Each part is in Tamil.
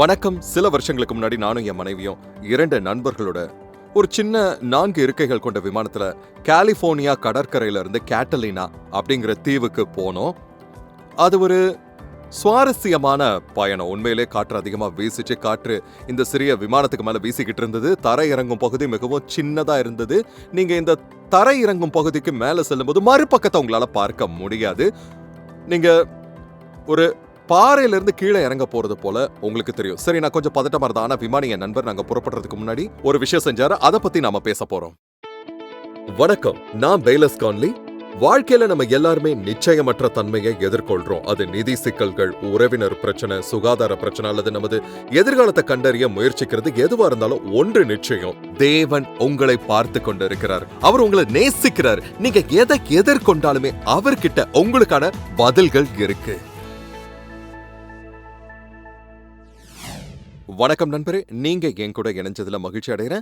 வணக்கம். சில வருஷங்களுக்கு முன்னாடி நானும் என் மனைவியும் இரண்டு நண்பர்களோட ஒரு சின்ன நான்கு இருக்கைகள் கொண்ட விமானத்துல கலிபோர்னியா கடற்கரையில இருந்து கேட்டலினா அப்படிங்கிற தீவுக்கு போனோம். அது ஒரு சுவாரஸ்யமான பயணம். உண்மையிலே காற்று அதிகமாக வீசிச்சு காற்று இந்த சிறிய விமானத்துக்கு மேலே வீசிக்கிட்டு இருந்தது. தரை இறங்கும் பகுதி மிகவும் சின்னதாக இருந்தது. நீங்கள் இந்த தரை இறங்கும் பகுதிக்கு மேலே செல்லும்போது மறுபக்கத்தை உங்களால் பார்க்க முடியாது. நீங்கள் ஒரு பாறையிலிருந்து கீழே இறங்க போறது போல உங்களுக்கு தெரியும். சரி நான் கொஞ்சம் பதட்டமா இருந்தேன் ஆனா விமானி என் நண்பர் நாங்க புறப்படுறதுக்கு முன்னாடி ஒரு விஷயம் செஞ்சாரு. அதை பத்தி நாம பேச போறோம். வணக்கம். நான் பெய்லஸ் கான்லி. வாழ்க்கையில நம்ம எல்லாருமே நிச்சயமற்ற தன்மையை எதிர்கொள்றோம். அது நிதி சிக்கல்கள் உறவினர் பிரச்சனை சுகாதார பிரச்சனை அல்லது நமது எதிர்காலத்தை கண்டறிய முயற்சிக்கிறது எதுவா இருந்தாலும் ஒன்று நிச்சயம். தேவன் உங்களை பார்த்து கொண்டு இருக்கிறார் அவர் உங்களை நேசிக்கிறார். நீங்க எதை எதிர்கொண்டாலுமே அவர்கிட்ட உங்களுக்கான பதில்கள் இருக்கு. வணக்கம் நண்பரே. நீங்க என் கூட இணைஞ்சதுல மகிழ்ச்சி அடைகிறேன்.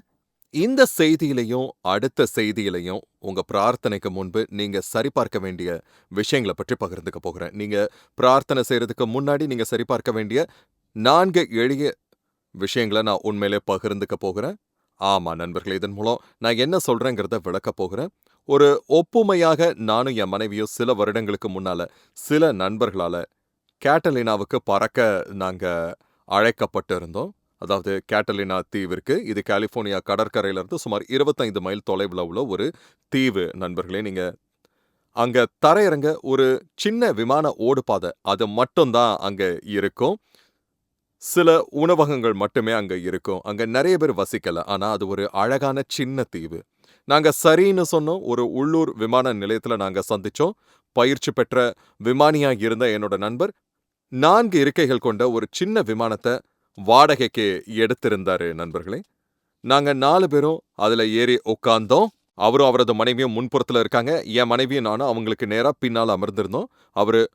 இந்த செய்தியிலையும் அடுத்த செய்தியிலையும் உங்க பிரார்த்தனைக்கு முன்பு நீங்க சரிபார்க்க வேண்டிய விஷயங்களை பற்றி பகிர்ந்துக்க போகிறேன். நீங்க பிரார்த்தனை செய்யறதுக்கு முன்னாடி நீங்க சரிபார்க்க வேண்டிய நான்கு எளிய விஷயங்களை நான் உண்மையிலே பகிர்ந்துக்க போகிறேன். ஆமா நண்பர்களே இதன் மூலம் நான் என்ன சொல்றேங்கிறத விளக்க போகிறேன். ஒரு ஒப்புமையாக நானும் என் மனைவியும் சில வருடங்களுக்கு முன்னால சில நண்பர்களால கேட்டலினாவுக்கு பறக்க நாங்க அழைக்கப்பட்டு இருந்தோம் அதாவது கேட்டலினா தீவிற்கு இது கலிபோர்னியா கடற்கரையிலிருந்து சுமார் 25 மைல் தொலைவில் உள்ள ஒரு தீவு நண்பர்களே நீங்க. அங்க தரையிறங்க ஒரு சின்ன விமான ஓடுபாதை அது மட்டும்தான் அங்க இருக்கும். சில உணவகங்கள் மட்டுமே அங்க இருக்கும். அங்க நிறைய பேர் வசிக்கல ஆனா அது ஒரு அழகான சின்ன தீவு. நாங்க சரின்னு சொன்னோம். ஒரு உள்ளூர் விமான நிலையத்துல நாங்க சந்திச்சோம். பயிற்சி பெற்ற விமானியா இருந்த என்னோட நண்பர் நான்கு இருக்கைகள் கொண்ட ஒரு சின்ன விமானத்தை வாடகைக்கு எடுத்திருந்தாரு நண்பர்களே. நாங்க நாலு பேரும் அதுல ஏறி உட்கார்ந்தோம் அவரும் அவரது மனைவியும் முன்புறத்துல இருக்காங்க. என் மனைவியும் நானும் அவங்களுக்கு நேரா பின்னால் அமர்ந்திருந்தோம். அவரு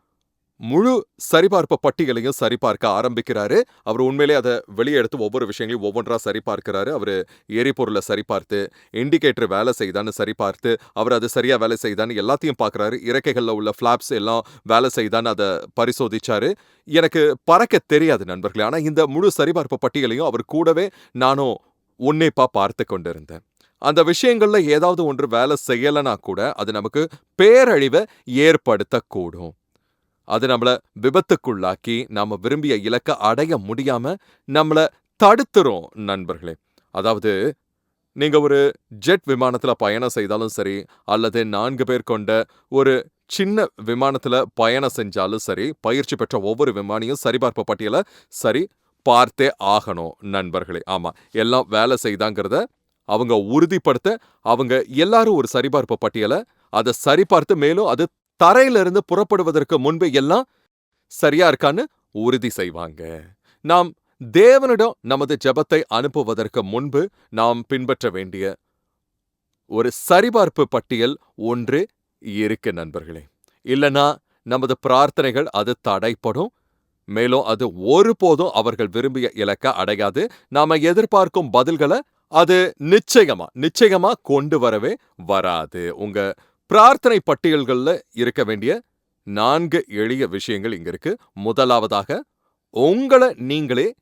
முழு சரிபார்ப்பு பட்டியலையும் சரிபார்க்க ஆரம்பிக்கிறாரு. அவர் உண்மையிலே அதை வெளியே எடுத்து ஒவ்வொரு விஷயங்களையும் ஒவ்வொன்றா சரிபார்க்கிறாரு. அவர் எரிபொருளை சரிபார்த்து இண்டிகேட்டர் வேலை செய்தான்னு சரிபார்த்து அவர் அது சரியா வேலை செய்தான்னு எல்லாத்தையும் பார்க்கறாரு. இறக்கைகளில் உள்ள ஃப்ளாப்ஸ் எல்லாம் வேலை செய்தான்னு அதை பரிசோதிச்சாரு. எனக்கு பறக்க தெரியாது நண்பர்களே ஆனா இந்த முழு சரிபார்ப்பு பட்டியலையும் அவர் கூடவே நானும் உன்னிப்பா பார்த்து கொண்டிருந்தேன். அந்த விஷயங்கள்ல ஏதாவது ஒன்று வேலை செய்யலைனா கூட அது நமக்கு பேரழிவை ஏற்படுத்தக்கூடும். அது நம்மள விபத்துக்குள்ளாக்கி நாம விரும்பிய இலக்க அடைய முடியாம நம்மள தடுத்துரும் நண்பர்களே. அதாவது நீங்க ஒரு ஜெட் விமானத்துல பயணம் செய்தாலும் சரி அல்லது நான்கு பேர் கொண்ட ஒரு சின்ன விமானத்துல பயணம் செஞ்சாலும் சரி பயிற்சி பெற்ற ஒவ்வொரு விமானியும் சரிபார்ப்பு பட்டியல சரி பார்த்தே ஆகணும் நண்பர்களே. ஆமா எல்லாம் வேலை செய்தாங்கிறத அவங்க உறுதிப்படுத்த அவங்க எல்லாரும் ஒரு சரிபார்ப்பு பட்டியலை அதை சரிபார்த்து மேலும் அது தரையிலிருந்து புறப்படுவதற்கு முன்பு எல்லாம் சரியா இருக்கான்னு உறுதி செய்வாங்க. நாம் தேவனிடம் நமது ஜெபத்தை அனுப்புவதற்கு முன்பு நாம் பின்பற்ற வேண்டிய ஒரு சரிபார்ப்பு பட்டியல் ஒன்று இருக்கு நண்பர்களே. இல்லனா நமது பிரார்த்தனைகள் அது தடைப்படும். மேலும் அது ஒருபோதும் அவர்கள் விரும்பிய இலக்க அடையாது. நாம எதிர்பார்க்கும் பதில்களை அது நிச்சயமா நிச்சயமா கொண்டு வரவே வராது. உங்க பிரார்த்தனை பட்டியல்கள்ல இருக்க வேண்டிய நான்கு எளிய விஷயங்கள் இங்க இருக்கு. முதலாவதாக உங்களை நீங்களே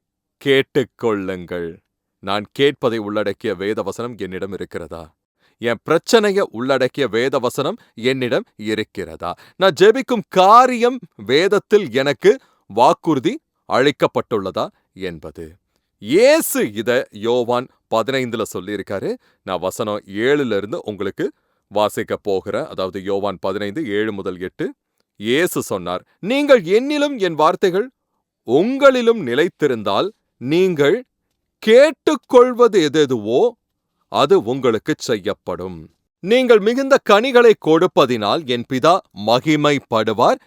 கேட்டுக்கொள்ளுங்கள். நான் கேட்பதை உள்ளடக்கிய வேத வசனம் என்னிடம் இருக்கிறதா? என் பிரச்சனைய உள்ளடக்கிய வேத வசனம் என்னிடம் இருக்கிறதா? நான் ஜெபிக்கும் காரியம் வேதத்தில் எனக்கு வாக்குறுதி அளிக்கப்பட்டுள்ளதா என்பது. இயேசு இத யோவான் பதினைந்துல சொல்லியிருக்காரு. நான் வசனம் ஏழுல இருந்து உங்களுக்கு வாசிக்க போகிற அதாவது யோவான் பதினைந்து ஏழு முதல் எட்டு இயேசு சொன்னார் நீங்கள் என்னிலும் என் வார்த்தைகள் உங்களிலும் நிலைத்திருந்தால் நீங்கள் கேட்டுக்கொள்வது எதெதுவோ அது உங்களுக்கு செய்யப்படும். நீங்கள் மிகுந்த கனிகளை கொடுப்பதினால் என் பிதா மகிமைப்படுவார்.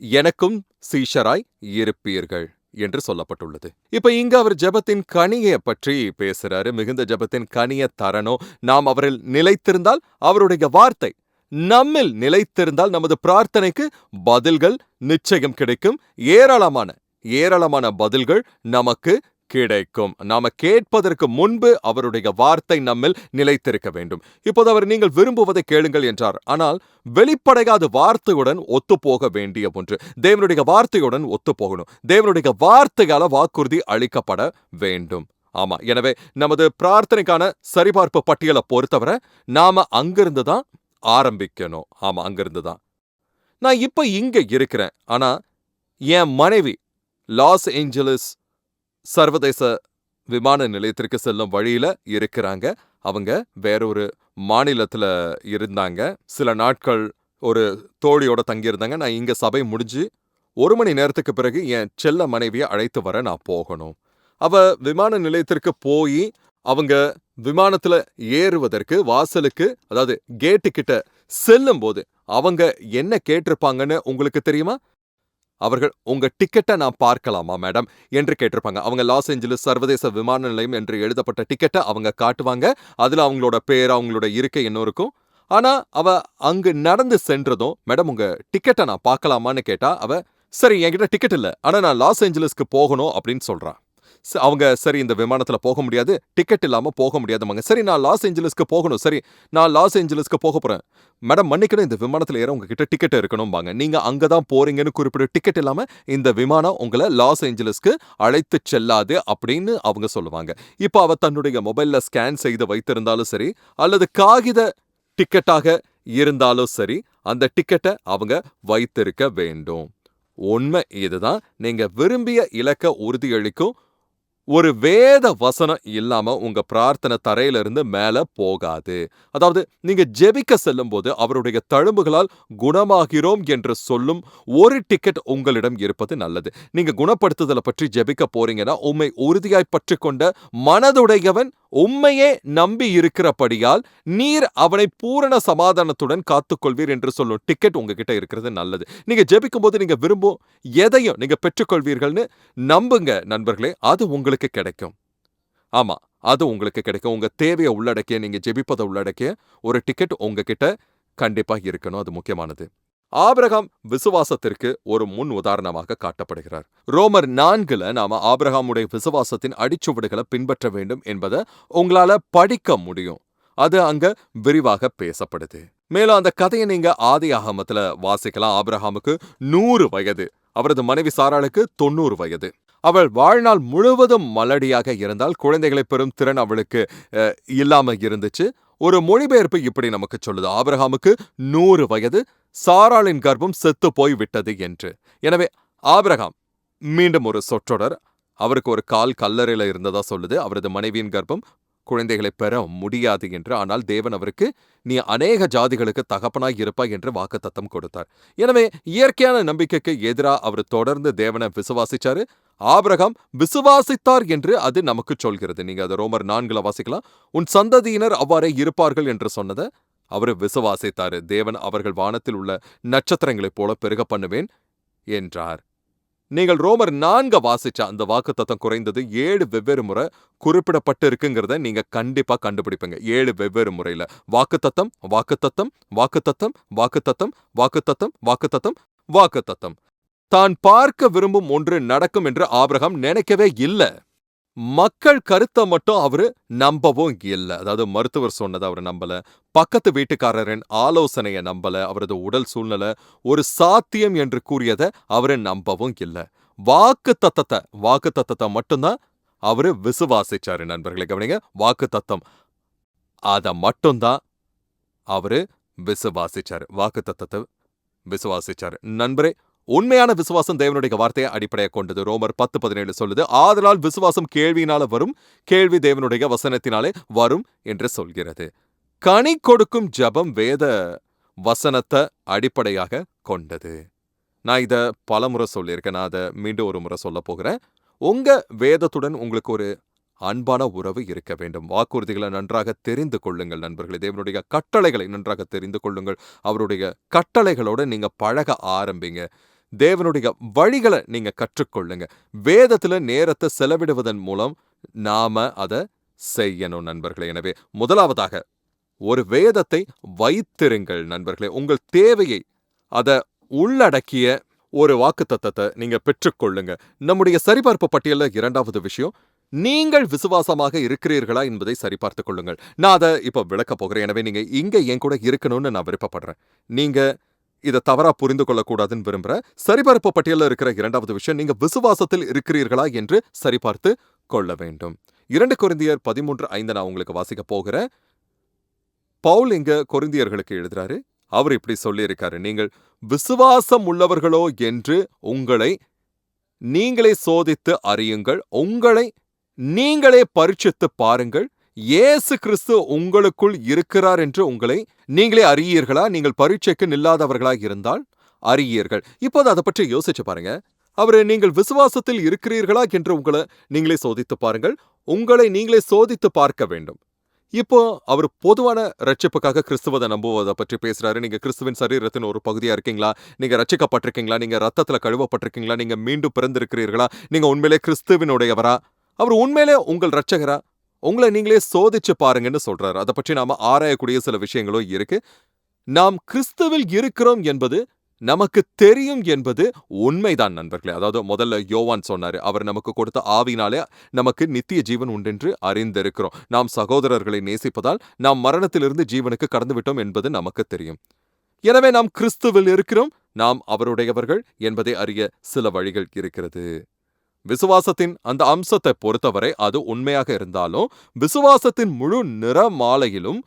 எனக்கும் சீஷராய் இருப்பீர்கள். என்று சொல்லப்பட்டுள்ளது. இப்ப இங்க அவர் ஜெபத்தின் கனியை பற்றி பேசுறாரு. மிகுந்த ஜெபத்தின் கனியை தரணும் நாம் அவரில் நிலைத்திருந்தால் அவருடைய வார்த்தை நம்மில் நிலைத்திருந்தால் நமது பிரார்த்தனைக்கு பதில்கள் நிச்சயம் கிடைக்கும். ஏராளமான ஏராளமான பதில்கள் நமக்கு கிடைக்கும். நாம கேட்பதற்கு முன்பு அவருடைய வார்த்தை நம்மில் நிலைத்திருக்க வேண்டும். இப்போது அவர் நீங்கள் விரும்புவதை கேளுங்கள் என்றார். ஆனால் வெளிப்படையாத வார்த்தையுடன் ஒத்துப்போக வேண்டிய ஒன்று. தேவனுடைய வார்த்தையுடன் ஒத்துப்போகணும். தேவனுடைய வார்த்தையால வாக்குறுதி அளிக்கப்பட வேண்டும். ஆமா. எனவே நமது பிரார்த்தனைக்கான சரிபார்ப்பு பட்டியலை பொறுத்தவரை நாம அங்கிருந்து தான் ஆரம்பிக்கணும். ஆமா அங்கிருந்து தான். நான் இப்ப இங்க இருக்கிறேன். ஆனா என் மனைவி லாஸ் ஏஞ்சலஸ் சர்வதேச விமான நிலையத்திற்கு செல்லும் வழியில இருக்கிறாங்க. அவங்க வேறொரு மாநிலத்துல இருந்தாங்க. சில நாட்கள் ஒரு தோழியோட தங்கியிருந்தாங்க. நான் இங்க சபை முடிஞ்சு ஒரு மணி நேரத்துக்கு பிறகு என் செல்ல மனைவியை அழைத்து வர நான் போகணும். அவ விமான நிலையத்திற்கு போய் அவங்க விமானத்துல ஏறுவதற்கு வாசலுக்கு அதாவது கேட்டு கிட்ட செல்லும் போது அவங்க என்ன கேட்டிருப்பாங்கன்னு உங்களுக்கு தெரியுமா? அவர்கள் உங்க டிக்கெட்டை நான் பார்க்கலாமா மேடம்? என்று கேட்டிருப்பாங்க. அவங்க லாஸ் ஏஞ்சலஸ் சர்வதேச விமான நிலையம் என்று எழுதப்பட்ட டிக்கெட்டை அவங்க காட்டுவாங்க. அதுல அவங்களோட பேர் அவங்களோட இருக்கை என்ன இருக்கும். ஆனா அவ அங்கு நடந்து சென்றதும் மேடம் உங்க டிக்கெட்டை நான் பார்க்கலாமான்னு கேட்டா அவ சரி என்கிட்ட டிக்கெட் இல்ல. ஆனா நான் லாஸ் ஏஞ்சலஸ்க்கு போகணும் அப்படின்னு சொல்றான் அவங்க சரி இந்த விமானத்துல போக முடியாது டிக்கெட் இல்லாம போக முடியாதுமாங்க சரி நான் லாஸ் ஏஞ்சலஸ்க்கு போகணும். சரி நான் லாஸ் ஏஞ்சலஸ்க்கு போக போறேன். மேடம் மன்னிக்கணும் இந்த விமானத்துல ஏற உங்ககிட்ட டிக்கெட் இருக்கணும்பாங்க. நீங்க அங்கதான் போறீங்கன்னு குறிப்பிட்ட டிக்கெட் இல்லாம இந்த விமானம் உங்களை லாஸ் ஏஞ்சலஸ்க்கு அழைத்து செல்லாது அப்படின்னு அவங்க சொல்லுவாங்க. இப்போ அவ தன்னுடைய மொபைல்ல ஸ்கேன் செய்து வைத்திருந்தாலும் சரி அல்லது காகித டிக்கெட்டாக இருந்தாலும் சரி அந்த டிக்கெட்டை அவங்க வைத்திருக்க வேண்டும். உண்மை இதுதான். நீங்க விரும்பிய இலக்க உறுதியளிக்கும் ஒரு வேத வசனம் இல்லாம உங்க பிரார்த்தனை தரையில இருந்து மேல போகாது. அதாவது நீங்க ஜெபிக்க செல்லும்போது அவருடைய தழும்புகளால் குணமாகிறோம் என்று சொல்லும் ஒரு டிக்கெட் உங்களிடம் இருப்பது நல்லது. நீங்க குணப்படுத்துதலை பற்றி ஜெபிக்க போறீங்கன்னா உண்மை உறுதியாய் பற்றி கொண்ட மனதுடையவன் உண்மையே நம்பி இருக்கிறபடியால் நீர் அவனை பூரண சமாதானத்துடன் காத்துக்கொள்வீர் என்று சொல்லும். டிக்கெட் உங்ககிட்ட இருக்கிறது நல்லது. நீங்க ஜெபிக்கும் போது நீங்க விரும்பும் எதையும் நீங்க பெற்றுக்கொள்வீர்கள்னு நம்புங்க நண்பர்களே அது உங்களுக்கு கிடைக்கும். ஆமா அது உங்களுக்கு கிடைக்கும். உங்க தேவையை உள்ளடக்கிய நீங்க ஜெபிப்பதை உள்ளடக்கிய ஒரு டிக்கெட் உங்ககிட்ட கண்டிப்பா இருக்கணும். அது முக்கியமானது. ஆபிரகாம் விசுவாசத்திற்கு ஒரு முன் உதாரணமாக காட்டப்படுகிறார். ரோமர் நான்குல நாம ஆபிரகாமுடைய விசுவாசத்தின் அடிச்சுவடுகளை பின்பற்ற வேண்டும் என்பதை உங்களால படிக்க முடியும். அது அங்க விரிவாக பேசப்படுது. மேலும் அந்த கதையை நீங்க ஆதி ஆகமத்துல வாசிக்கலாம். ஆபிரகாமுக்கு நூறு வயது. அவரது மனைவி சாராளுக்கு தொண்ணூறு வயது. அவள் வாழ்நாள் முழுவதும் மலடியாக இருந்தால் குழந்தைகளை பெறும் திறன் அவளுக்கு இல்லாம இருந்துச்சு. ஒரு மொழிபெயர்ப்பு இப்படி நமக்கு சொல்லுது. ஆபிரஹாமுக்கு நூறு வயது சாராளின் கர்ப்பம் செத்து போய் விட்டது என்று. எனவே ஆபிரகாம் மீண்டும் ஒரு சொற்றொடர். அவருக்கு ஒரு கால் கல்லறையில இருந்ததா சொல்லுது. அவரது மனைவியின் கர்ப்பம் குழந்தைகளை பெற முடியாது என்று ஆனால் தேவன் அவருக்கு நீ அநேக ஜாதிகளுக்கு தகப்பனாய் இருப்பாய் என்று வாக்குத்தத்தம் கொடுத்தார். எனவே இயற்கையான நம்பிக்கைக்கு எதிராக அவர் தொடர்ந்து தேவனை விசுவாசிச்சாரு. ஆபிரகாம் விசுவாசித்தார் என்று அது நமக்கு சொல்கிறது. நீங்க அதை ரோமர் நான்குல வாசிக்கலாம். உன் சந்ததியினர் அவ்வாறே இருப்பார்கள் என்று சொன்னதை. அவர் விசுவாசித்தாரு. தேவன் அவர்கள் வானத்தில் உள்ள நட்சத்திரங்களைப் போல பெருக பண்ணுவேன் என்றார். நீங்கள் ரோமர் நான்க வாசிச்ச அந்த வாக்குத்தத்தம் குறைந்தது ஏழு வெவ்வேறு முறை குறிப்பிடப்பட்டு இருக்குங்கிறத நீங்க கண்டிப்பா கண்டுபிடிப்பீங்க. ஏழு வெவ்வேறு முறையில. வாக்குத்தத்தம் வாக்குத்தத்தம் வாக்குத்தத்தம் வாக்குத்தத்தம் வாக்குத்தத்தம் வாக்குத்தத்தம் வாக்குத்தத்தம். தான் பார்க்க விரும்பும் ஒன்று நடக்கும் என்று ஆபிரகாம் நினைக்கவே இல்ல. மக்கள் கருத்தை மட்டும் அவரு நம்பவும் இல்ல. அதாவது மருத்துவர் சொன்னதை அவர் நம்பல. பக்கத்து வீட்டுக்காரரின் ஆலோசனையை நம்பல. அவரது உடல் சூழ்நிலை ஒரு சாத்தியம் என்று கூறியதை அவரு நம்பவும் இல்ல. வாக்கு தத்தத்தை வாக்கு தத்தத்தை மட்டும்தான் அவரு விசுவாசிச்சாரு நண்பர்களை. கவனிங்க வாக்கு தத்தம். அதை மட்டும்தான் அவரு விசுவாசிச்சாரு. வாக்கு தத்தத்தை விசுவாசிச்சாரு. நண்பரே உண்மையான விசுவாசம் தேவனுடைய வார்த்தையை அடிப்படையாக கொண்டது. ரோமர் பத்து பதினேழு சொல்லுது ஆதலால் விசுவாசம் கேள்வியினால வரும் கேள்வி தேவனுடைய வசனத்தினாலே வரும் என்று சொல்கிறது. கனி கொடுக்கும் ஜெபம் வேத வசனத்தை அடிப்படையாக கொண்டது. நான் இத பலமுறை சொல்லியிருக்கேன். நான் அதை மீண்டும் ஒரு முறை சொல்ல போகிறேன். உங்க வேதத்துடன் உங்களுக்கு ஒரு அன்பான உறவு இருக்க வேண்டும். வாக்குறுதிகளை நன்றாக தெரிந்து கொள்ளுங்கள் நண்பர்களே. தேவனுடைய கட்டளைகளை நன்றாக தெரிந்து கொள்ளுங்கள். அவருடைய கட்டளைகளோட நீங்க பழக ஆரம்பிங்க. தேவனுடைய வழிகளை நீங்க கற்றுக்கொள்ளுங்க. வேதத்துல நேரத்தை செலவிடுவதன் மூலம் நாம அதை செய்யணும் நண்பர்களே. எனவே முதலாவதாக ஒரு வேதத்தை வைத்திருங்கள் நண்பர்களே. உங்கள் தேவையை அதை உள்ளடக்கிய ஒரு வாக்குத்தத்தத்தை நீங்க பெற்றுக்கொள்ளுங்க. நம்முடைய சரிபார்ப்பு பட்டியல்ல இரண்டாவது விஷயம் நீங்கள் விசுவாசமாக இருக்கிறீர்களா என்பதை சரிபார்த்துக் கொள்ளுங்கள். நான் அதை இப்ப விளக்கப் போகிறேன். எனவே நீங்க இங்க என் கூட இருக்கணும்னு நான் விருப்பப்படுறேன். நீங்க இதை தவறா புரிந்து கொள்ளக்கூடாதுன்னு விரும்புறேன் சரிபார்ப்பு பட்டியலில் இருக்கிற இரண்டாவது விஷயம் நீங்க விசுவாசத்தில் இருக்கிறீர்களா என்று சரிபார்த்து கொள்ள வேண்டும். இரண்டு குருந்தியர் பதிமூன்று ஐந்து நான் உங்களுக்கு வாசிக்க போகிறேன் பவுல் இங்க கொரிந்தியர்களுக்கு எழுதுறாரு. அவர் இப்படி சொல்லியிருக்காரு நீங்கள் விசுவாசம் உள்ளவர்களோ என்று உங்களை நீங்களே சோதித்து அறியுங்கள் உங்களை நீங்களே பரீட்சித்து பாருங்கள் இயேசு கிறிஸ்து உங்களுக்குள் இருக்கிறார் என்று உங்களை நீங்களே அறியீர்களா? நீங்கள் பரீட்சைக்கு நில்லாதவர்களாக இருந்தால் அறியீர்கள். இப்போது அதை பற்றி யோசிச்சு பாருங்க. அவரு நீங்கள் விசுவாசத்தில் இருக்கிறீர்களா என்று உங்களை நீங்களே சோதித்து பாருங்கள். உங்களை நீங்களே சோதித்து பார்க்க வேண்டும். இப்போ அவர் பொதுவான ரட்சிப்புக்காக கிறிஸ்துவதை நம்புவதை பற்றி பேசுறாரு. நீங்க கிறிஸ்துவின் சரீரத்தின் ஒரு பகுதியா இருக்கீங்களா? நீங்க ரட்சிக்கப்பட்டிருக்கீங்களா நீங்க ரத்தத்துல கழுவப்பட்டிருக்கீங்களா? நீங்க மீண்டும் பிறந்திருக்கிறீர்களா? நீங்க உண்மையிலே கிறிஸ்துவினுடையவரா? அவர் உண்மையிலே உங்கள் ரட்சகரா உங்களை நீங்களே சோதிச்சு பாருங்கன்னு சொல்றாரு. அதை பற்றி நாம ஆராயக்கூடிய சில விஷயங்களும் இருக்கு. நாம் கிறிஸ்துவில் இருக்கிறோம் என்பது நமக்கு தெரியும் என்பது உண்மைதான் நண்பர்களே. அதாவது முதல்ல யோவான் சொன்னாரு அவர் நமக்கு கொடுத்த ஆவினாலே நமக்கு நித்திய ஜீவன் உண்டென்று அறிந்திருக்கிறோம். நாம் சகோதரர்களை நேசிப்பதால் நாம் மரணத்திலிருந்து ஜீவனுக்கு கடந்து விட்டோம் என்பது நமக்கு தெரியும். எனவே நாம் கிறிஸ்துவில் இருக்கிறோம் நாம் அவருடையவர்கள் என்பதை அறிய சில வழிகள் இருக்கிறது. விசுவாசத்தின் அந்த அம்சத்தை பொறுத்தவரை அது உண்மையாக இருந்தாலும் விசுவாசத்தின் முழு நிறமாலையிலும்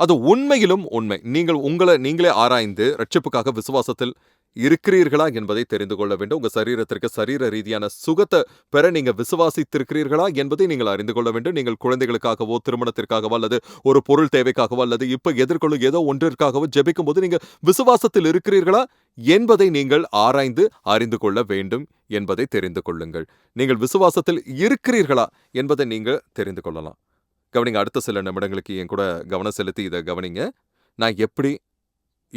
அது உண்மையிலும் உண்மை. நீங்கள் உங்களை நீங்களே ஆராய்ந்து ரட்சிப்புக்காக விசுவாசத்தில் இருக்கிறீர்களா என்பதை தெரிந்து கொள்ள வேண்டும். உங்க சரீரத்திற்கு சரீர ரீதியான சுகத்தை பெற நீங்க விசுவாசித்திருக்கிறீர்களா என்பதை நீங்கள் அறிந்து கொள்ள வேண்டும். நீங்கள் குழந்தைகளுக்காகவோ திருமணத்திற்காகவோ அல்லது ஒரு பொருள் தேவைக்காகவோ அல்லது இப்ப எதிர்கொள்ளும் ஏதோ ஒன்றிற்காகவோ ஜெபிக்கும் போது நீங்க விசுவாசத்தில் இருக்கிறீர்களா என்பதை நீங்கள் ஆராய்ந்து அறிந்து கொள்ள வேண்டும் என்பதை தெரிந்து கொள்ளுங்கள். நீங்கள் விசுவாசத்தில் இருக்கிறீர்களா என்பதை நீங்கள் தெரிந்து கொள்ளலாம். கவனிங்க அடுத்த சில நிமிடங்களுக்கு என் கூட கவனம் செலுத்தி இதை கவனிங்க. நான் எப்படி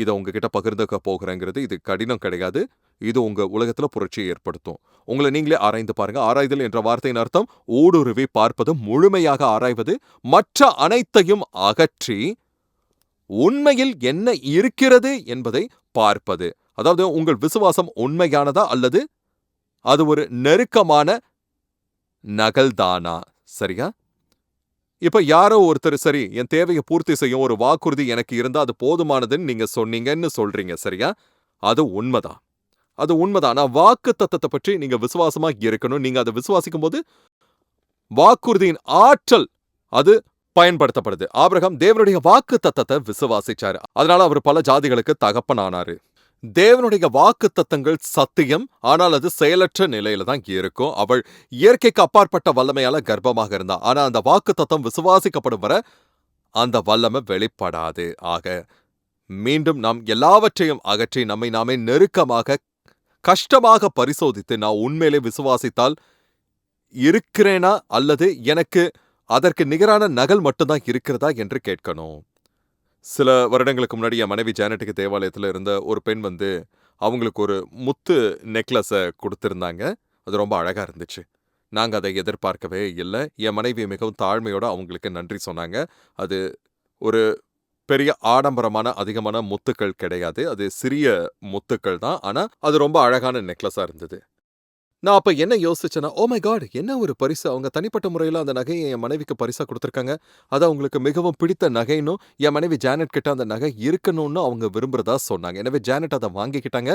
இதை உங்ககிட்ட பகிர்ந்துக்க போகிறேங்கிறது இது கடினம் கிடையாது. இது உங்க உலகத்துல புரட்சியை ஏற்படுத்தும். உங்களை நீங்களே ஆராய்ந்து பாருங்க. ஆராய்தல் என்ற வார்த்தையின் அர்த்தம் ஊடுருவி பார்ப்பது முழுமையாக ஆராய்வது மற்ற அனைத்தையும் அகற்றி உண்மையில் என்ன இருக்கிறது என்பதை பார்ப்பது. அதாவது உங்கள் விசுவாசம் உண்மையானதா அல்லது அது ஒரு நெருக்கமான நகல்தானா? சரியா? இப்ப யாரோ ஒருத்தர் சரி என் தேவையை பூர்த்தி செய்யும் ஒரு வாக்குறுதி எனக்கு இருந்தா அது போதுமானதுன்னு நீங்க சொன்னீங்கன்னு சொல்றீங்க சரியா? அது உண்மைதான். அது உண்மைதான். ஆனா வாக்கு தத்தத்தை பற்றி நீங்க விசுவாசமா இருக்கணும். நீங்க அதை விசுவாசிக்கும் போது வாக்குறுதியின் ஆற்றல் அது பயன்படுத்தப்படுது. ஆபிரகாம் தேவனுடைய வாக்கு தத்தத்தை விசுவாசிச்சாரு. அதனால அவர் பல ஜாதிகளுக்கு தகப்பனானாரு. தேவனுடைய வாக்கு தத்தங்கள் சத்தியம் ஆனால் அது செயலற்ற நிலையில தான் இருக்கும். அவள் இயற்கைக்கு அப்பாற்பட்ட வல்லமையால கர்ப்பமாக இருந்தா. ஆனா அந்த வாக்கு தத்தம் விசுவாசிக்கப்படும் வர அந்த வல்லமை வெளிப்படாது. ஆக மீண்டும் நாம் எல்லாவற்றையும் அகற்றி நம்மை நாமே நெருக்கமாக கஷ்டமாக பரிசோதித்து நான் உண்மையிலே விசுவாசித்தால் இருக்கிறேனா? அல்லது எனக்கு அதற்கு நிகரான நகல் மட்டும்தான் இருக்கிறதா? என்று கேட்கணும். சில வருடங்களுக்கு முன்னாடி என் மனைவி ஜானட்டுக்கு தேவாலயத்தில் இருந்த ஒரு பெண் வந்து அவங்களுக்கு ஒரு முத்து நெக்லஸை கொடுத்துருந்தாங்க. அது ரொம்ப அழகாக இருந்துச்சு. நாங்கள் அதை எதிர்பார்க்கவே இல்லை. என் மனைவி மிகவும் தாழ்மையோட அவங்களுக்கு நன்றி சொன்னாங்க. அது ஒரு பெரிய ஆடம்பரமான அதிகமான முத்துக்கள் கிடையாது. அது சிறிய முத்துக்கள் தான். ஆனால் அது ரொம்ப அழகான நெக்லஸாக இருந்தது. நான் அப்ப என்ன யோசிச்சேன்னா ஓ மை காட் என்ன ஒரு பரிசு? அவங்க தனிப்பட்ட முறையில் அந்த நகையை என் மனைவிக்கு பரிசா கொடுத்துருக்காங்க. அது அவங்களுக்கு மிகவும் பிடித்த நகைன்னும் என் மனைவி ஜானட் கிட்ட அந்த நகை இருக்கணும்னு அவங்க விரும்புறதா சொன்னாங்க. எனவே ஜானட் அதை வாங்கிக்கிட்டாங்க.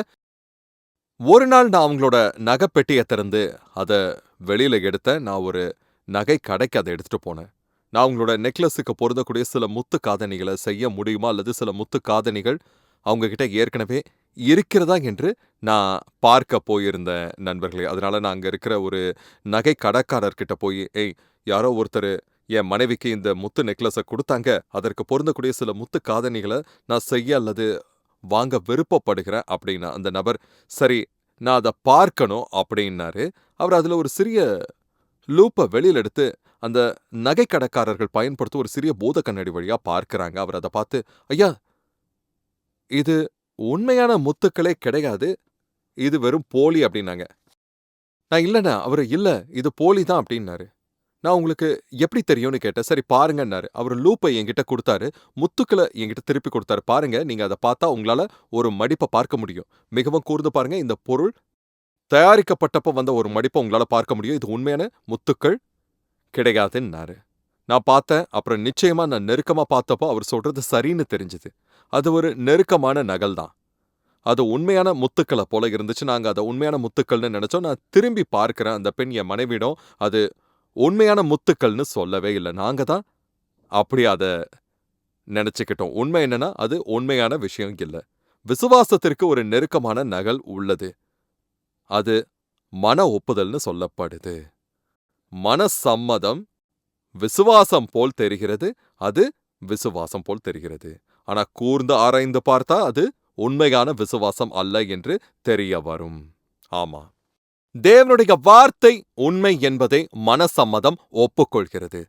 ஒரு நாள் நான் அவங்களோட நகை பெட்டிய திறந்து அதை வெளியில எடுத்த நான் ஒரு நகை கடைக்கு அதை எடுத்துட்டு போனேன். நான் அவங்களோட நெக்லஸுக்கு பொருந்தக்கூடிய சில முத்து காதணிகளை செய்ய முடியுமா? அல்லது சில முத்து காதணிகள் அவங்க கிட்ட ஏற்கனவே இருக்கிறதா என்று நான் பார்க்க போயிருந்தேன் நண்பர்களே. அதனால நான் அங்க இருக்கிற ஒரு நகை கடைக்காரர்கிட்ட போய் ஏய் யாரோ ஒருத்தர் என் மனைவிக்கு இந்த முத்து நெக்லஸை கொடுத்தாங்க. அதற்கு பொருந்தக்கூடிய சில முத்து காதணிகளை நான் செய்ய அல்லது வாங்க விருப்பப்படுகிறேன் அப்படின்னா அந்த நபர் சரி நான் அதை பார்க்கணும் அப்படின்னாரு. அவர் அதுல ஒரு சிறிய லூப்பை வெளியில் எடுத்து அந்த நகை கடைக்காரர்கள் பயன்படுத்தும் ஒரு சிறிய பூத கண்ணாடி வழியா பார்க்கறாங்க. அவர் அதை பார்த்து ஐயா இது உண்மையான முத்துக்களே கிடையாது இது வெறும் போலி அப்படின்னாங்க நான் இல்லைண்ணா அவர் இல்ல இது போலி தான் அப்படின்னாரு நான் உங்களுக்கு எப்படி தெரியும்னு கேட்டேன் சரி பாருங்கன்னாரு அவர் லூப்பை என்கிட்ட கொடுத்தாரு முத்துக்களை என்கிட்ட திருப்பி கொடுத்தாரு பாருங்க நீங்க அதை பார்த்தா உங்களால ஒரு மடிப்பை பார்க்க முடியும் மிகவும் கூர்ந்து பாருங்க இந்த பொருள் தயாரிக்கப்பட்டப்ப வந்த ஒரு மடிப்பை உங்களால பார்க்க முடியும். இது உண்மையான முத்துக்கள் கிடையாதுன்னாரு. நான் பார்த்தேன். அப்புறம் நிச்சயமா நான் நெருக்கமா பார்த்தப்போ அவர் சொல்றது சரின்னு தெரிஞ்சுது. அது ஒரு நெருக்கமான நகல் தான். அது உண்மையான முத்துக்கள போல இருந்துச்சு. நாங்க அத உண்மையான முத்துக்கள்னு நினைச்சோம் நான் திரும்பி பார்க்கிறேன். அந்த பெண் என் மனைவியிடம் அது உண்மையான முத்துக்கள்னு சொல்லவே இல்ல. நாங்க தான் அப்படி அத நெனச்சுக்கிட்டோம். உண்மை என்னன்னா, அது உண்மையான விஷயம் இல்ல. விசுவாசத்திற்கு ஒரு நெருக்கமான நகல் உள்ளது. அது மன ஒப்புதல்னு சொல்லப்படுது. மனசம்மதம் விசுவாசம் போல் தெரிகிறது. அது விசுவாசம் போல் தெரிகிறது. ஆனா கூர்ந்து ஆராய்ந்து பார்த்தா அது உண்மையான விசுவாசம் அல்ல என்று தெரிய வரும். ஆமா. தேவனுடைய வார்த்தை உண்மை என்பதை மனசம்மதம் ஒப்புக்கொள்கிறது.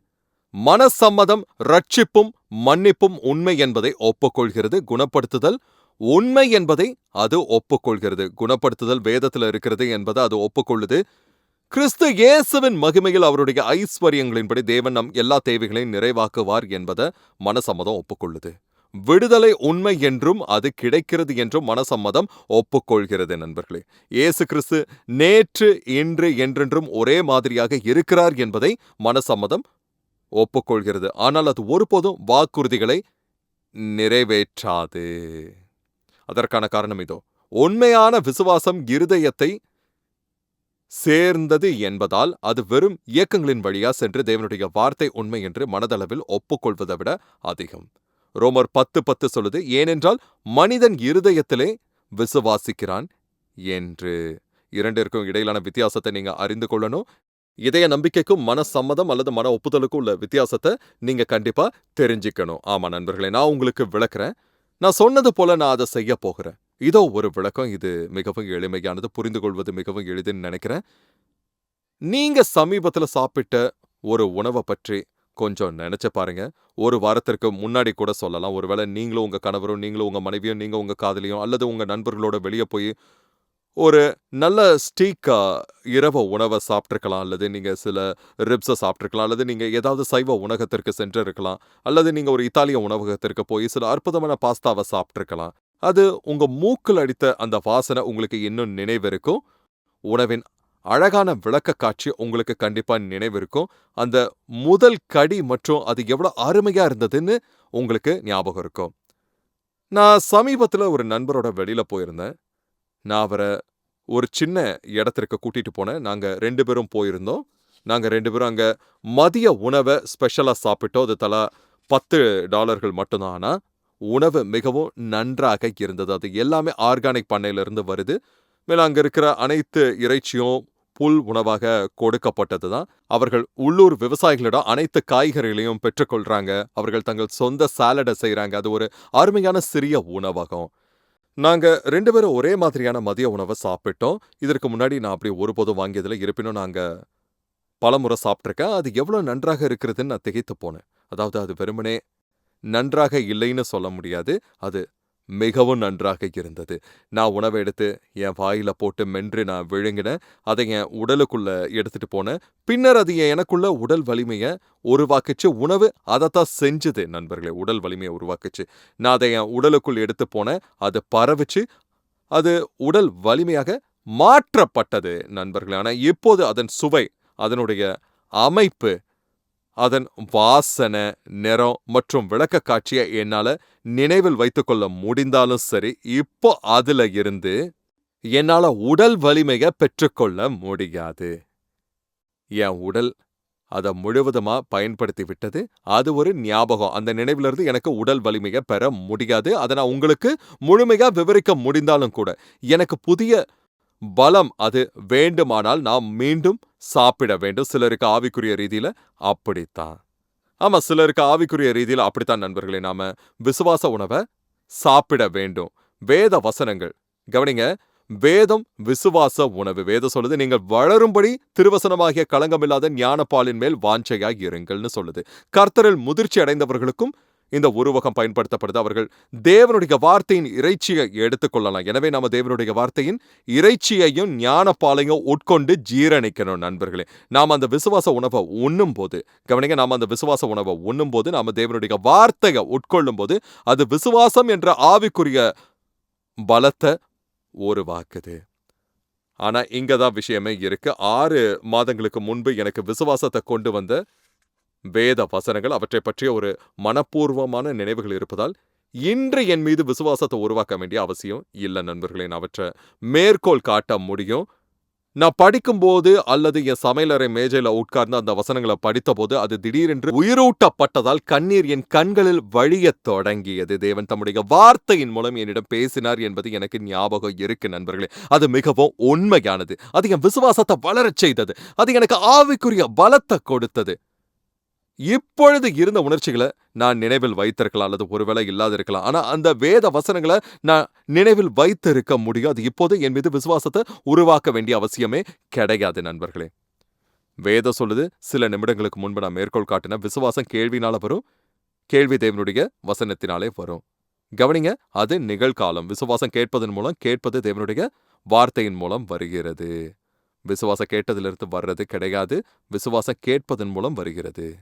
மனசம்மதம் ரட்சிப்பும், மன்னிப்பும் உண்மை என்பதை ஒப்புக்கொள்கிறது. குணப்படுத்துதல் உண்மை என்பதை அது ஒப்புக்கொள்கிறது. குணப்படுத்துதல் வேதத்துல இருக்கிறது என்பதை அது ஒப்புக்கொள்ளுது. கிறிஸ்து இயேசுவின் மகிமையில் அவருடைய ஐஸ்வரியங்களின்படி தேவன் நம் எல்லா தேவைகளையும் நிறைவாக்குவார் என்பதை மனசம்மதம் ஒப்புக்கொள்ளுது. விடுதலை உண்மை என்றும் அது கிடைக்கிறது என்றும் மனசம்மதம் ஒப்புக்கொள்கிறது நண்பர்களே. இயேசு கிறிஸ்து நேற்று, இன்று, என்றென்றும் ஒரே மாதிரியாக இருக்கிறார் என்பதை மனசம்மதம் ஒப்புக்கொள்கிறது. ஆனால் அது ஒருபோதும் வாக்குறுதிகளை நிறைவேற்றாது. அதற்கான காரணம் இதோ. உண்மையான விசுவாசம் இருதயத்தை சேர்ந்தது என்பதால் அது வெறும் இயக்கங்களின் வழியா சென்று தேவனுடைய வார்த்தை உண்மை என்று மனதளவில் ஒப்புக்கொள்வதை விட அதிகம். ரோமர் பத்து பத்து சொல்லுது ஏனென்றால் மனிதன் இருதயத்திலே விசுவாசிக்கிறான் என்று. இரண்டிற்கும் இடையிலான வித்தியாசத்தை நீங்க அறிந்து கொள்ளணும். இதய நம்பிக்கைக்கும் மனசம்மதம் அல்லது மன ஒப்புதலுக்கும் உள்ள வித்தியாசத்தை நீங்க கண்டிப்பா தெரிஞ்சுக்கணும். ஆமா நண்பர்களே நான் உங்களுக்கு விளக்குறேன். நான் சொன்னது போல நான் அதை செய்ய போகிறேன். இதோ ஒரு விளக்கம். இது மிகவும் எளிமையானது. புரிந்து கொள்வது மிகவும் எளிதுன்னு நினைக்கிறேன். நீங்க சமீபத்துல சாப்பிட்ட ஒரு உணவ பற்றி கொஞ்சம் நெனச்சு பாருங்க. ஒரு வாரத்திற்கு முன்னாடி கூட சொல்லலாம். ஒருவேளை நீங்களும் உங்க கணவரும், நீங்களும் உங்க மனைவியும், நீங்க உங்க காதலியும் அல்லது உங்க நண்பர்களோட வெளிய போய் ஒரு நல்ல ஸ்டீக் இரவு உணவை சாப்பிட்ருக்கலாம் அல்லது நீங்க சில ரிப்ஸ சாப்பிட்ருக்கலாம் அல்லது நீங்க ஏதாவது சைவ உணவகத்திற்கு சென்றிருக்கலாம். அல்லது நீங்க ஒரு இத்தாலிய உணவகத்திற்கு போய் சில அற்புதமான பாஸ்தாவ சாப்பிட்ருக்கலாம் அது உங்க மூக்குல அடித்த அந்த வாசனை உங்களுக்கு இன்னும் நினைவிருக்கும். உணவின் அழகான விளக்கக்காட்சி உங்களுக்கு கண்டிப்பா நினைவிருக்கும். அந்த முதல் கடி மற்றும் அது எவ்வளோ அருமையா இருந்ததுன்னு உங்களுக்கு ஞாபகம் இருக்கும். நான் சமீபத்துல ஒரு நண்பரோட வெளியில போயிருந்தேன். நான் அவரை ஒரு சின்ன இடத்திற்கு கூட்டிட்டு போனேன். நாங்க ரெண்டு பேரும் போயிருந்தோம். நாங்க ரெண்டு பேரும் அங்க மதிய உணவ ஸ்பெஷலா சாப்பிட்டோம். அது தலா $10 மட்டும் தான். ஆனா உணவு மிகவும் நன்றாக இருந்தது. அது எல்லாமே ஆர்கானிக் பண்ணையிலிருந்து வருது. மேலே அங்க இருக்கிற அனைத்து இறைச்சியும் புல் உணவாக கொடுக்கப்பட்டது தான். அவர்கள் உள்ளூர் விவசாயிகளிடம் அனைத்து காய்கறிகளையும் பெற்றுக்கொள்றாங்க. அவர்கள் தங்கள் சொந்த சாலட செய்கிறாங்க அது ஒரு அருமையான சிறிய உணவகம். நாங்க ரெண்டு பேரும் ஒரே மாதிரியான மதிய உணவ சாப்பிட்டோம். இதற்கு முன்னாடி நான் அப்படி ஒருபோதும் வாங்கியதில் இருப்பினும் நாங்க பலமுறை சாப்பிட்ருக்கேன் அது எவ்வளோ நன்றாக இருக்கிறதுன்னு நான் திகைத்து போனேன். அதாவது அது வெறுமனே நன்றாக இல்லைன்னு சொல்ல முடியாது. அது மிகவும் நன்றாக இருந்தது. நான் உணவை எடுத்து என் வாயில போட்டு மென்று நான் விழுங்கினேன். அதை என் உடலுக்குள்ள எடுத்துட்டு போனேன். பின்னர் அது எனக்குள்ள உடல் வலிமைய உருவாக்குச்சு. உணவு அதத்தான் செஞ்சுது நண்பர்களே. உடல் வலிமையை உருவாக்குச்சு. நான் அதை என் உடலுக்குள் எடுத்து போனேன். அது பரவிச்சு அது உடல் வலிமையாக மாற்றப்பட்டது நண்பர்களே. ஆனால் இப்போது அதன் சுவை, அதனுடைய அமைப்பு, அதன் வாசனை, நிறம் மற்றும் விளக்கக்காட்சிய என்னால நினைவில் வைத்துக்கொள்ள முடிந்தாலும் சரி, இப்போ அதுல இருந்து என்னால உடல் வலிமையை பெற்றுக்கொள்ள முடியாது. என் உடல் அத முழுவதுமா பயன்படுத்தி விட்டது. அது ஒரு ஞாபகம். அந்த நினைவிலிருந்து எனக்கு உடல் வலிமையை பெற முடியாது. அதை நான் உங்களுக்கு முழுமையா விவரிக்க முடிந்தாலும் கூட, எனக்கு புதிய பலம் அது வேண்டுமானால் நாம் மீண்டும் சாப்பிட வேண்டும். சிலருக்கு ஆவிக்குரிய ரீதியில அப்படித்தான். ஆமா சிலருக்கு ஆவிக்குரிய ரீதியில அப்படித்தான் நண்பர்களே. நாம விசுவாச உணவ சாப்பிட வேண்டும். வேத வசனங்கள் கவனிங்க. வேதம் விசுவாச உணவு. வேதம் சொல்லுது நீங்கள் வளரும்படி திருவசனமாகிய களங்கமில்லாத ஞானப்பாலின் மேல் வாஞ்சையாய் இருங்கள்னு சொல்லுது. கர்த்தரில் முதிர்ச்சி அடைந்தவர்களுக்கும் இந்த உருவகம் பயன்படுத்தப்படுது. அவர்கள் தேவனுடைய வார்த்தையின் இறைச்சியை எடுத்துக்கொள்ளலாம். எனவே நாம தேவனுடைய வார்த்தையின் இறைச்சியையும் ஞானப்பாலையும் உட்கொண்டு ஜீரணிக்கணும் நண்பர்களே. நாம அந்த விசுவாச உணவ உண்ணும்போது கவனிங்க நாம அந்த விசுவாச உணவை உண்ணும் போது நாம தேவனுடைய வார்த்தைய உட்கொள்ளும்போது அது விசுவாசம் என்ற ஆவிக்குரிய பலத்த உருவாக்குது. ஆனா இங்க தான் விஷயமே இருக்குது ஆறு மாதங்களுக்கு முன்பு எனக்கு விசுவாசத்தை கொண்டு வந்த வேத வசனங்கள், அவற்றைப் பற்றிய ஒரு மனப்பூர்வமான நினைவுகள் இருப்பதால், இன்று என் மீது விசுவாசத்தை உருவாக்க வேண்டிய அவசியம் இல்ல நண்பர்களே. நான் அவற்றை மேற்கோள் காட்ட முடியும். நான் படிக்கும்போது அல்லது என் சமையலறை மேஜையில் உட்கார்ந்து அந்த வசனங்கள படித்தபோது, அது திடீரென்று உயிரூட்டப்பட்டதால் கண்ணீர் என் கண்களில் வழியத் தொடங்கியது. தேவன் தம்முடைய வார்த்தையின் மூலம் என்னிடம் பேசினார் என்பது எனக்கு ஞாபகம் இருக்கு நண்பர்களே. அது மிகவும் உண்மையானது. அது என் விசுவாசத்த வளரச் செய்தது. அது எனக்கு ஆவிக்குரிய பலத்தை கொடுத்தது. இப்பொழுது இருந்த உணர்ச்சிகளை நான் நினைவில் வைத்திருக்கலாம் அல்லது ஒருவேளை இல்லாதிருக்கலாம். ஆனா அந்த வேத வசனங்கள நான் நினைவில் வைத்திருக்க முடியாது இப்போது என் மீது விசுவாசத்த உருவாக்க வேண்டிய அவசியமே கிடையாது நண்பர்களே. வேதம் சொல்லுது, சில நிமிடங்களுக்கு முன்பு நான் மேற்கோள் காட்டின விசுவாசம் கேள்வினால வரும். கேள்வி தேவனுடைய வசனத்தினாலே வரும். கவனிங்க, அது நிகழ்காலம். விசுவாசம் கேட்பதன் மூலம், கேட்பது தேவனுடைய வார்த்தையின் மூலம் வருகிறது. விசுவாசம் கேட்டதிலிருந்து வர்றது கிடையாது. விசுவாசம் கேட்பதன் மூலம் வருகிறது.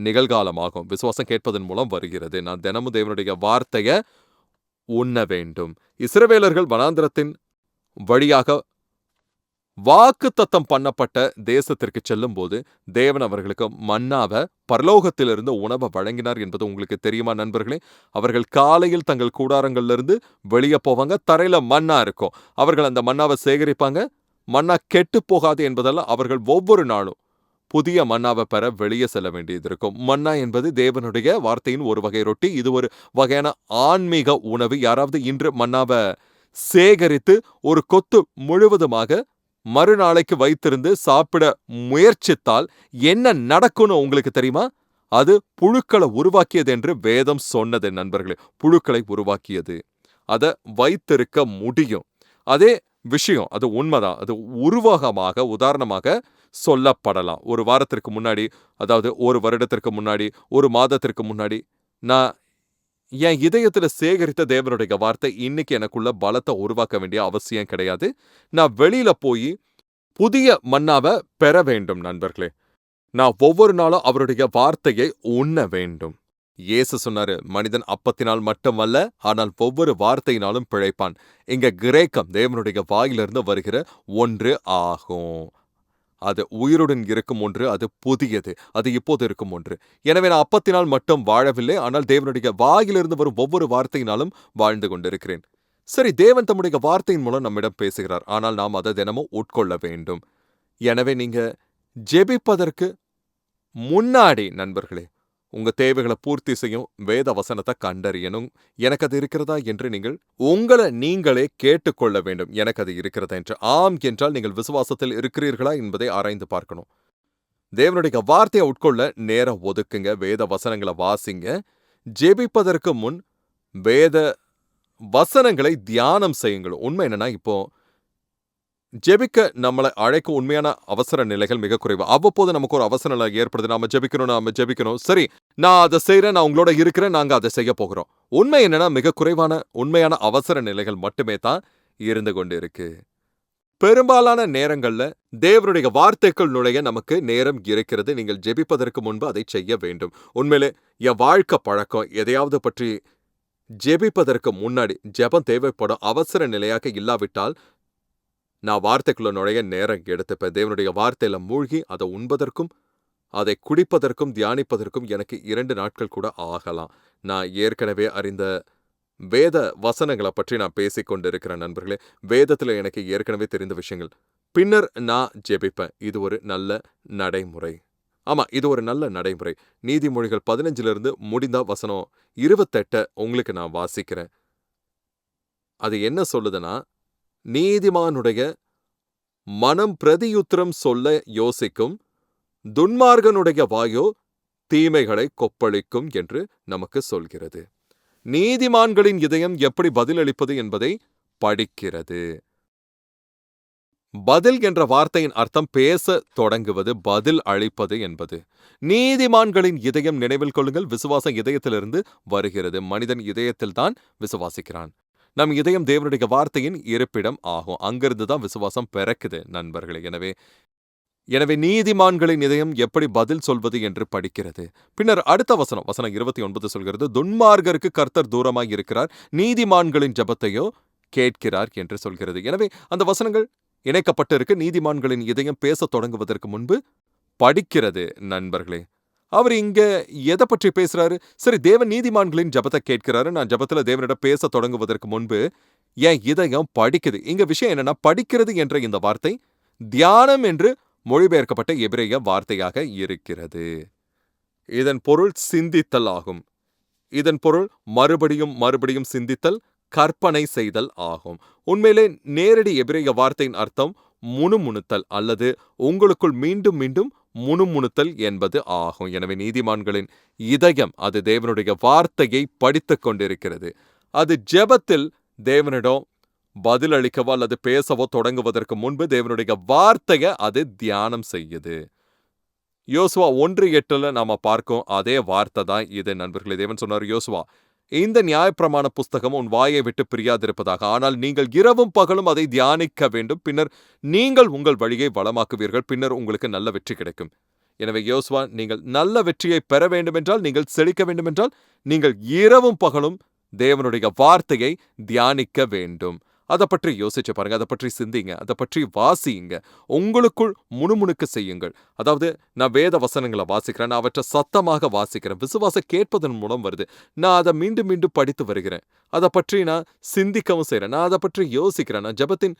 நிகழ்காலமாகும். விசுவாசம் கேட்பதன் மூலம் வருகிறது. நான் தினமும் தேவனுடைய வார்த்தைய உண்ண வேண்டும். இஸ்ரவேலர்கள் வனாந்திரத்தின் வழியாக வாக்குத்தத்தம் பண்ணப்பட்ட தேசத்திற்கு செல்லும்போது, தேவன் அவர்களுக்கு மன்னாவ பரலோகத்திலிருந்து உணவ வழங்கினார் என்பது உங்களுக்கு தெரியுமா நண்பர்களே? அவர்கள் காலையில் தங்கள் கூடாரங்கள்லேருந்து வெளியே போவாங்க. தரையில மன்னா இருக்கும். அவர்கள் அந்த மன்னாவ சேகரிப்பாங்க. மன்னா கெட்டுப் போகாது என்பதெல்லாம் அவர்கள் ஒவ்வொரு நாளும் புதிய மன்னாவ பெற வெளிய செல்ல வேண்டியது இருக்கும். மன்னா என்பது தேவனுடைய வார்த்தையின் ஒரு வகை ரொட்டி. இது ஒரு வகையான ஆன்மீக உணவு. யாராவது இன்று மன்னாவ சேகரித்து ஒரு கொத்து முழுவதுமாக மறுநாளைக்கு வைத்திருந்து சாப்பிட முயற்சித்தால் என்ன நடக்கும்னு உங்களுக்கு தெரியுமா? அது புழுக்கள உருவாக்கியது என்று வேதம் சொன்னது நண்பர்களே. புழுக்களை உருவாக்கியது. அத வைத்திருக்க முடியும். அதே விஷயம். அது உண்மைதான் அது உருவகமாக, உதாரணமாக சொல்லப்படலாம். ஒரு வாரத்திற்கு முன்னாடி, அதாவது ஒரு வருடத்திற்கு முன்னாடி, ஒரு மாதத்திற்கு முன்னாடி, நான் என் இதயத்துல சேகரித்த தேவனுடைய வார்த்தை இன்னைக்கு எனக்குள்ள பலத்தை உருவாக்க வேண்டிய அவசியம் கிடையாது. நான் வெளியில போயி புதிய மன்னாவ பெற வேண்டும் நண்பர்களே. நான் ஒவ்வொரு நாளும் அவருடைய வார்த்தையை உண்ண வேண்டும். இயேசு சொன்னாரு, மனிதன் அப்பத்தினால் மட்டுமல்ல, ஆனால் ஒவ்வொரு வார்த்தையினாலும் பிழைப்பான். இங்க கிரேக்கம் தேவனுடைய வாயிலிருந்து வருகிற ஒன்று ஆகும். அது உயிருடன் இருக்கும் ஒன்று. அது புதியது. அது இப்போது இருக்கும் ஒன்று. எனவே நான் அப்பத்தினால் மட்டும் வாழவில்லை. ஆனால் தேவனுடைய வாயிலிருந்து வரும் ஒவ்வொரு வார்த்தையினாலும் வாழ்ந்து கொண்டிருக்கிறேன். சரி, தேவன் தம்முடைய வார்த்தையின் மூலம் நம்மிடம் பேசுகிறார். ஆனால் நாம் அதை தினமும் உட்கொள்ள வேண்டும். எனவே நீங்க ஜெபிப்பதற்கு முன்னாடி நண்பர்களே, உங்க தேவைகள பூர்த்தி செய்யும் வேத வசனத்தை கண்டறியணும். எனக்கு அது இருக்கிறதா என்று நீங்கள் உங்கள நீங்களே கேட்டுக்கொள்ள வேண்டும். எனக்கு அது இருக்கிறதா என்று. ஆம் என்றால் நீங்கள் விசுவாசத்தில் இருக்கிறீர்களா என்பதை ஆராய்ந்து பார்க்கணும். தேவனுடைய வார்த்தைய உட்கொள்ள நேரம் ஒதுக்குங்க. வேத வசனங்கள வாசிங்க. ஜெபிப்பதற்கு முன் வேத வசனங்களை தியானம் செய்யுங்கள். உண்மை என்னன்னா, இப்போ ஜெபிக்க நம்மள அழைக்கும் உண்மையான அவசர நிலைகள் மிக குறைவு. அவ்வப்போது நமக்கு ஒரு அவசர நிலை ஏற்படுது. நாம ஜெபிக்கணும், நாம ஜெபிக்கணும். சரி, நான் அத செய்யறேன் நான் உங்களோட இருக்கிறேன். நாங்க அத செய்ய போகிறோம். உண்மை என்னன்னா, மிக குறைவான உண்மையான அவசர நிலைகள் மட்டுமே தான் இருந்து கொண்டு இருக்கு. பெரும்பாலான நேரங்கள்ல தேவனுடைய வார்த்தைக்குள் நுழைய நமக்கு நேரம் இருக்கிறது. நீங்கள் ஜெபிப்பதற்கு முன்பு அதை செய்ய வேண்டும். உண்மையிலே என் வாழ்க்கை பழக்கம் எதையாவது பற்றி ஜெபிப்பதற்கு முன்னாடி ஜெபம் தேவைப்படும் அவசர நிலையாக இல்லாவிட்டால், நான் வார்த்தைக்குள்ள நுழைய நேரம் எடுத்துப்பேன். தேவனுடைய வார்த்தையில மூழ்கி அத உண்பதற்கும், அதை குடிப்பதற்கும், தியானிப்பதற்கும் எனக்கு இரண்டு நாட்கள் கூட ஆகலாம். நான் ஏற்கனவே அறிந்த வேத வசனங்கள பற்றி நான் பேசிக்கொண்டிருக்கிறேன் நண்பர்களே. வேதத்துல எனக்கு ஏற்கனவே தெரிந்த விஷயங்கள். பின்னர் நான் ஜெபிப்பேன். இது ஒரு நல்ல நடைமுறை. ஆமா, இது ஒரு நல்ல நடைமுறை. நீதிமொழிகள் 15லிருந்து முடிந்தா வசனம் 28 உங்களுக்கு நான் வாசிக்கிறேன். அது என்ன சொல்லுதுன்னா, நீதிமானுடைய மனம் பிரதியுத்திரம் சொல்ல யோசிக்கும். துன்மார்கனுடைய வாயோ தீமைகளை கொப்பளிக்கும் என்று நமக்கு சொல்கிறது. நீதிமான்களின் இதயம் எப்படி பதிலளிப்பது என்பதை படிக்கிறது. பதில் என்ற வார்த்தையின் அர்த்தம் பேசத் தொடங்குவது, பதில் அளிப்பது என்பது. நீதிமான்களின் இதயம் நினைவில் கொள்ளுங்கள், விசுவாசம் இதயத்திலிருந்து வருகிறது. மனிதன் இதயத்தில் தான் விசுவாசிக்கிறான். நம் இதயம் தேவனுடைய வார்த்தையின் இருப்பிடம் ஆகும். அங்கிருந்து தான் விசுவாசம் பிறக்குது நண்பர்களே. எனவே எனவே நீதிமான்களின் இதயம் எப்படி பதில் சொல்வது என்று படிக்கிறது. பின்னர் அடுத்த வசனம், வசனம் 29 சொல்கிறது, துன்மார்கருக்கு கர்த்தர் தூரமாக இருக்கிறார். நீதிமான்களின் ஜெபத்தையோ கேட்கிறார் என்று சொல்கிறது எனவே அந்த வசனங்கள் இணைக்கப்பட்டிருக்கு நீதிமான்களின் இதயம் பேசத் தொடங்குவதற்கு முன்பு படிக்கிறது நண்பர்களே அவர் இங்க எதை பற்றி பேசுறாரு? சரி தேவன் நீதிமான்களின் ஜெபத்தை கேட்கிறாரு. நான் ஜெபத்துல தேவனிடம் பேச தொடங்குவதற்கு முன்பு என் இதயம் படிக்குது? இங்க விஷயம் என்னன்னா படிக்கிறது என்ற இந்த வார்த்தை தியானம் என்று மொழிபெயர்க்கப்பட்ட எபிரேய வார்த்தையாக இருக்கிறது. இதன் பொருள் சிந்தித்தல் ஆகும். இதன் பொருள் மறுபடியும் மறுபடியும் சிந்தித்தல் கற்பனை செய்தல் ஆகும். உண்மையிலே நேரடி எபிரேய வார்த்தையின் அர்த்தம் முணுமுணுத்தல் அல்லது உங்களுக்குள் மீண்டும் மீண்டும் முணுமுணுத்தல் என்பது ஆகும். எனவே நீதிமான்களின் இதயம் அது தேவனுடைய வார்த்தையை படித்துக் கொண்டிருக்கிறது. அது ஜெபத்தில் தேவனிடம் பதிலளிக்கவோ அல்லது பேசவோ தொடங்குவதற்கு முன்பு தேவனுடைய வார்த்தையை அது தியானம் செய்யுது. யோசுவா ஒன்று எட்டுல நாம பார்க்கோம் அதே வார்த்தை தான் இது நண்பர்களே. தேவன் சொன்னார் யோசுவா இந்த நியாயப்பிரமாண புஸ்தகம் உன் வாயை விட்டு பிரியாதிருப்பதாக. ஆனால் நீங்கள் இரவும் பகலும் அதை தியானிக்க வேண்டும். பின்னர் நீங்கள் உங்கள் வழியை வளமாக்குவீர்கள். பின்னர் உங்களுக்கு நல்ல வெற்றி கிடைக்கும். எனவே யோசுவா நீங்கள் நல்ல வெற்றியை பெற வேண்டுமென்றால் நீங்கள் செழிக்க வேண்டுமென்றால் நீங்கள் இரவும் பகலும் தேவனுடைய வார்த்தையை தியானிக்க வேண்டும். அதை பற்றி யோசிச்சு பாருங்க அதை பற்றி சிந்திங்க அதை பற்றி வாசியுங்க உங்களுக்குள் முணுமுணுக்க செய்யுங்கள். அதாவது நான் வேத வசனங்களை வாசிக்கிறேன் நான் அவற்றை சத்தமாக வாசிக்கிறேன் விசுவாசம் கேட்பதன் மூலம் வருது. நான் அதை மீண்டும் மீண்டும் படித்து வருகிறேன். அதை பற்றி நான் சிந்திக்கவும் செய்கிறேன் நான் அதை பற்றி யோசிக்கிறேன். நான் ஜெபத்தின்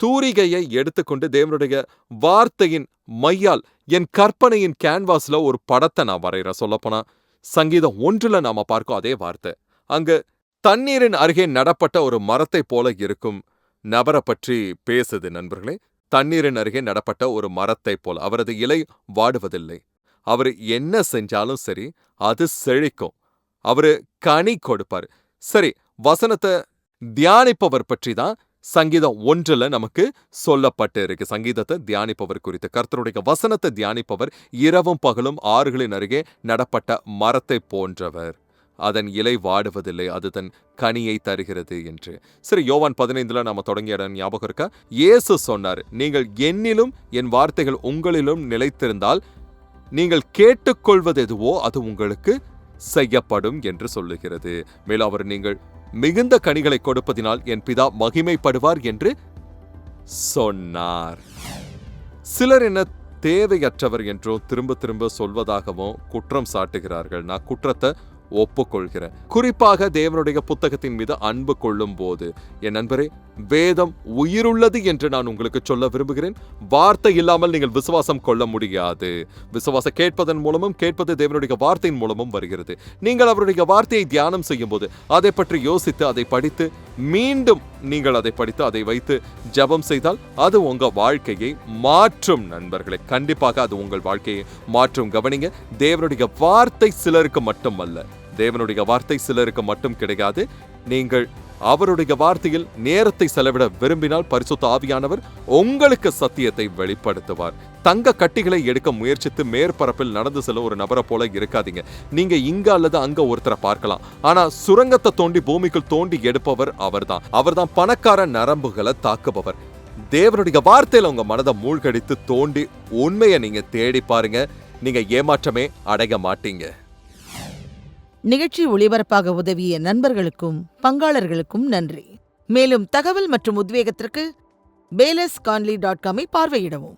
தூரிகையை எடுத்துக்கொண்டு தேவனுடைய வார்த்தையின் மையால் என் கற்பனையின் கேன்வாஸ்ல ஒரு படத்தை நான் வரைகிறேன். சொல்லப்போனா சங்கீதம் ஒன்றுல நாம பார்க்கோம் அதே வார்த்தை. அங்கு தண்ணீரின் அருகே நடப்பட்ட ஒரு மரத்தை போல இருக்கும் நபரை பற்றி பேசுது நண்பர்களே. தண்ணீரின் அருகே நடப்பட்ட ஒரு மரத்தை போல. அவரது இலை வாடுவதில்லை. அவர் என்ன செஞ்சாலும் சரி அது செழிக்கும். அவரு கனி கொடுப்பார். சரி வசனத்தை தியானிப்பவர் பற்றி தான் சங்கீதம் ஒன்றுல நமக்கு சொல்லப்பட்டு இருக்கு. சங்கீதத்தை தியானிப்பவர் குறித்து கர்த்தருடைய வசனத்தை தியானிப்பவர் இரவும் பகலும் ஆறுகளின் அருகே நடப்பட்ட மரத்தை போன்றவர். அதன் இலை வாடுவதில்லை அது தன் கனியை தருகிறது என்று. சரி யோவான் பதினைந்துல நாம தொடங்கிய இடம் ஞாபகம் இருக்கா? இயேசு சொன்னார் நீங்கள் என்னிலும் என் வார்த்தைகள் உங்களிலும் நிலைத்திருந்தால் நீங்கள் கேட்டுக்கொள்வது எதுவோ அது உங்களுக்கு செய்யப்படும் என்று சொல்லுகிறது. மேலும் அவர் நீங்கள் மிகுந்த கனிகளை கொடுப்பதினால் என் பிதா மகிமைப்படுவார் என்று சொன்னார். சிலர் என்ன தேவையற்றவர் என்றும் திரும்ப திரும்ப சொல்வதாகவும் குற்றம் சாட்டுகிறார்கள். நான் குற்றத்தை ஒப்புக்கொள்கிறேன். குறிப்பாக தேவனுடைய புத்தகத்தின் மீது அன்பு கொள்ளும் போது என் நண்பரே வேதம் உயிருள்ளது என்று நான் உங்களுக்கு சொல்ல விரும்புகிறேன். வார்த்தை இல்லாமல் நீங்கள் விசுவாசம் கொள்ள முடியாது. விசுவாசம் கேட்பதன் மூலமும் கேட்பது தேவனுடைய வார்த்தையின் மூலமும் வருகிறது. நீங்கள் அவருடைய வார்த்தையை தியானம் செய்யும் போது அதை பற்றி யோசித்து அதை படித்து மீண்டும் நீங்கள் அதை படித்து அதை வைத்து ஜெபம் செய்தால் அது உங்க வாழ்க்கையை மாற்றும் நண்பர்களே. கண்டிப்பாக அது உங்கள் வாழ்க்கையை மாற்றும். கவனிங்க தேவனுடைய வார்த்தை சிலருக்கு மட்டுமல்ல. தேவனுடைய வார்த்தை சிலருக்கு மட்டும் கிடையாது. நீங்கள் அவருடைய வார்த்தையில் நேரத்தை செலவிட விரும்பினால் பரிசுத்த ஆவியானவர் உங்களுக்கு சத்தியத்தை வெளிப்படுத்துவார். தங்க கட்டிகளை எடுக்க முயற்சித்து மேற்பரப்பில் நடந்து செல்லும் ஒரு நபரை போல இருக்காதீங்க. நீங்க இங்க அல்லது அங்க ஒருத்தரை பார்க்கலாம். ஆனா சுரங்கத்தை தோண்டி பூமிக்குள் தோண்டி எடுப்பவர் அவர்தான். அவர்தான் பணக்கார நரம்புகளை தாக்குபவர். தேவனுடைய வார்த்தையில உங்க மனதை மூழ்கடித்து தோண்டி உண்மையை நீங்க தேடி பாருங்க. நீங்க ஏமாற்றமே அடைய மாட்டீங்க. நிகழ்ச்சி ஒளிபரப்பாக உதவிய நண்பர்களுக்கும் பங்காளர்களுக்கும் நன்றி. மேலும் தகவல் மற்றும் உத்வேகத்திற்கு பேலஸ் கான்லி டாட் காமை பார்வையிடவும்.